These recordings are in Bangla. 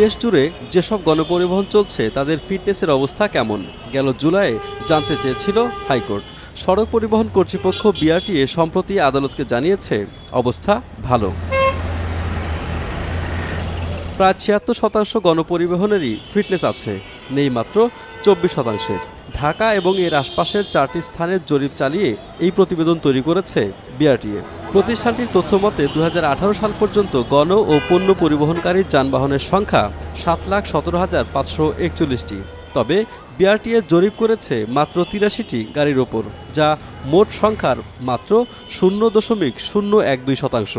দেশ জুড়ে যেসব গণপরিবহন চলছে, তাদের ফিটনেসের অবস্থা কেমন? গেল জুলাইয়ে জানতে চেয়েছিল হাইকোর্ট। সড়ক পরিবহন কর্তৃপক্ষ বিআরটিএ সম্প্রতি আদালতকে জানিয়েছে, অবস্থা ভালো। প্রায় ছিয়াত্তর শতাংশ গণপরিবহনেরই ফিটনেস আছে, নেই মাত্র চব্বিশ শতাংশের। ঢাকা এবং এর আশপাশের চারটি স্থানের জরিপ চালিয়ে এই প্রতিবেদন তৈরি করেছে বিআরটিএ প্রতিষ্ঠানটির তথ্য মতে দু সাল পর্যন্ত গণ ও পণ্য পরিবহনকারী যানবাহনের সংখ্যা সাত লাখ সতেরো হাজার পাঁচশো একচল্লিশটি। তবে বিআরটিএ জরিপ করেছে মাত্র তিরাশিটি গাড়ির ওপর, যা মোট সংখ্যার মাত্র শূন্য দশমিক শূন্য এক দুই শতাংশ।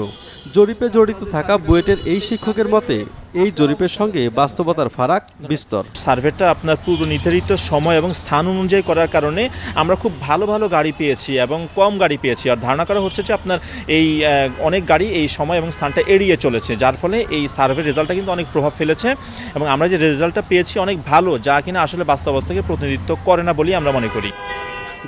জরিপে জড়িত থাকা বুয়েটের এই শিক্ষকের মতে, এই জরিপের সঙ্গে বাস্তবতার ফারাক বিস্তর। সার্ভেটা আপনার পূর্ব নির্ধারিত সময় এবং স্থান অনুযায়ী করার কারণে আমরা খুব ভালো ভালো গাড়ি পেয়েছি এবং কম গাড়ি পেয়েছি। আর ধারণা করা হচ্ছে যে আপনার এই অনেক গাড়ি এই সময় এবং স্থানটা এড়িয়ে চলেছে, যার ফলে এই সার্ভের রেজাল্টটা কিন্তু অনেক প্রভাব ফেলেছে এবং আমরা যে রেজাল্টটা পেয়েছি অনেক ভালো, যা কিনা আসলে বাস্তবতাকে প্রতিনিধিত্ব করে না বলেই আমরা মনে করি।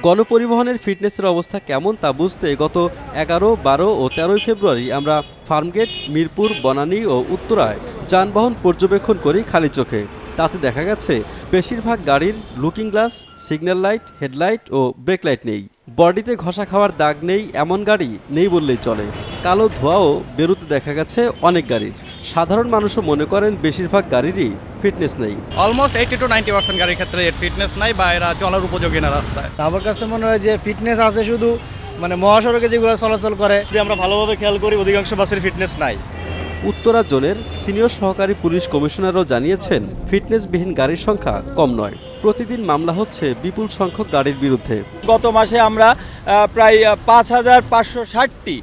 গণপরিবহনের ফিটনেসের অবস্থা কেমন তা বুঝতে গত এগারো, বারো ও তেরোই ফেব্রুয়ারি আমরা ফার্মগেট, মিরপুর, বনানী ও উত্তরায় যানবাহন পর্যবেক্ষণ করি খালি চোখে। তাতে দেখা গেছে, বেশিরভাগ গাড়ির looking glass, signal light, headlight ও ব্রেক লাইট নেই। বডিতে ঘষা খাওয়ার দাগ নেই, এমন গাড়ি নেই বললেই চলে। কালো ধোঁয়াও বেরোতে দেখা গেছে অনেক গাড়ির। সাধারণ মানুষও মনে করেন বেশিরভাগ গাড়িরই ফিটনেস নেই। Almost eighty two ninety percent গাড়ির ক্ষেত্রে এর ফিটনেস নাই বা এরা চলার উপযোগী না রাস্তায়। আমার কাছে মনে হয় যে ফিটনেস আছে শুধু মানে মহাসড়কে যেগুলো চলাচল করে যদি আমরা ভালোভাবে খেয়াল করি অধিকাংশ বাসের ফিটনেস নাই। উত্তরা জোনের সিনিয়র সহকারী পুলিশ কমিশনারও জানিয়েছেন ফিটনেসবিহীন গাড়ির সংখ্যা কম নয়। প্রতিদিন মামলা হচ্ছে বিপুল সংখ্যক গাড়ির বিরুদ্ধে। গত মাসে আমরা প্রায় পাঁচ হাজার পাঁচশো ষাটটি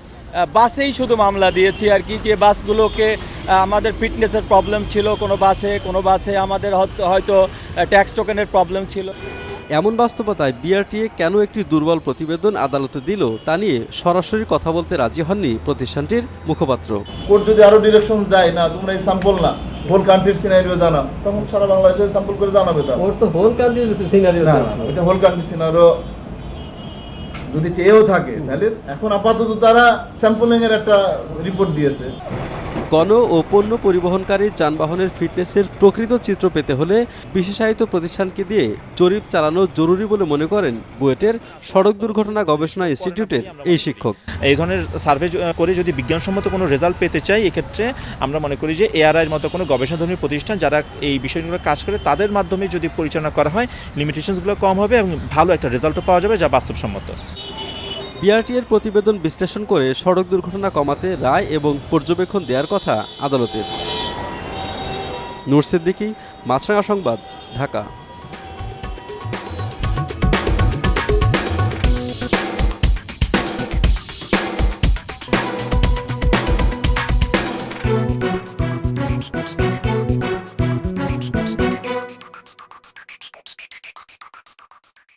বাসেই শুধু মামলা দিয়েছি আর কি যে বাসগুলোকে আমাদের ফিটনেসের প্রবলেম ছিল কোনো বাসে কোনো বাসে আমাদের হয়তো- ট্যাক্স টোকেনের প্রবলেম ছিল। এমন বাস্তবতায় বিআরটিএ কেন একটি দুর্বল প্রতিবেদন আদালতে দিল তা নিয়ে সরাসরি কথা বলতে রাজি হননি প্রতিষ্ঠানটির মুখপাত্র। কোর্ট যদি আরও ডিরেকশন দেয় না তোমরা এই স্যাম্পল না হোল কান্ট্রির সিনারিও জানা তখন সারা বাংলাদেশে স্যাম্পল করে জানাবে তা ওর তো হোল কান্ট্রির সিনারিও ওইটা হোল কান্ট্রি সিনারিও যদি চেয়েও থাকে তাহলে এখন আপাতত তারা স্যাম্পলিং এর একটা রিপোর্ট দিয়েছে। গণ ও পণ্য পরিবহনকারী যানবাহনের ফিটনেসের প্রকৃত চিত্র পেতে হলে বিশেষায়িত প্রতিষ্ঠানকে দিয়ে জরিপ চালানো জরুরি বলে মনে করেন বুয়েটের সড়ক দুর্ঘটনা গবেষণা ইনস্টিটিউটের এই শিক্ষক। এই ধরনের সার্ভে করে যদি বিজ্ঞানসম্মত কোনো রেজাল্ট পেতে চাই, এক্ষেত্রে আমরা মনে করি যে এআরআইয়ের মতো কোনো গবেষণাধর্মী প্রতিষ্ঠান যারা এই বিষয়গুলো কাজ করে, তাদের মাধ্যমে যদি পরিচালনা করা হয় লিমিটেশনসগুলো কম হবে এবং ভালো একটা রেজাল্টও পাওয়া যাবে যা বাস্তবসম্মত। বিআরটি এর প্রতিবেদন বিশ্লেষণ করে সড়ক দুর্ঘটনা কমাতে রায় এবং পর্যবেক্ষণ দেওয়ার কথা আদালতের। নুরসিদ্দিকি মাছরাঙা সংবাদ, ঢাকা।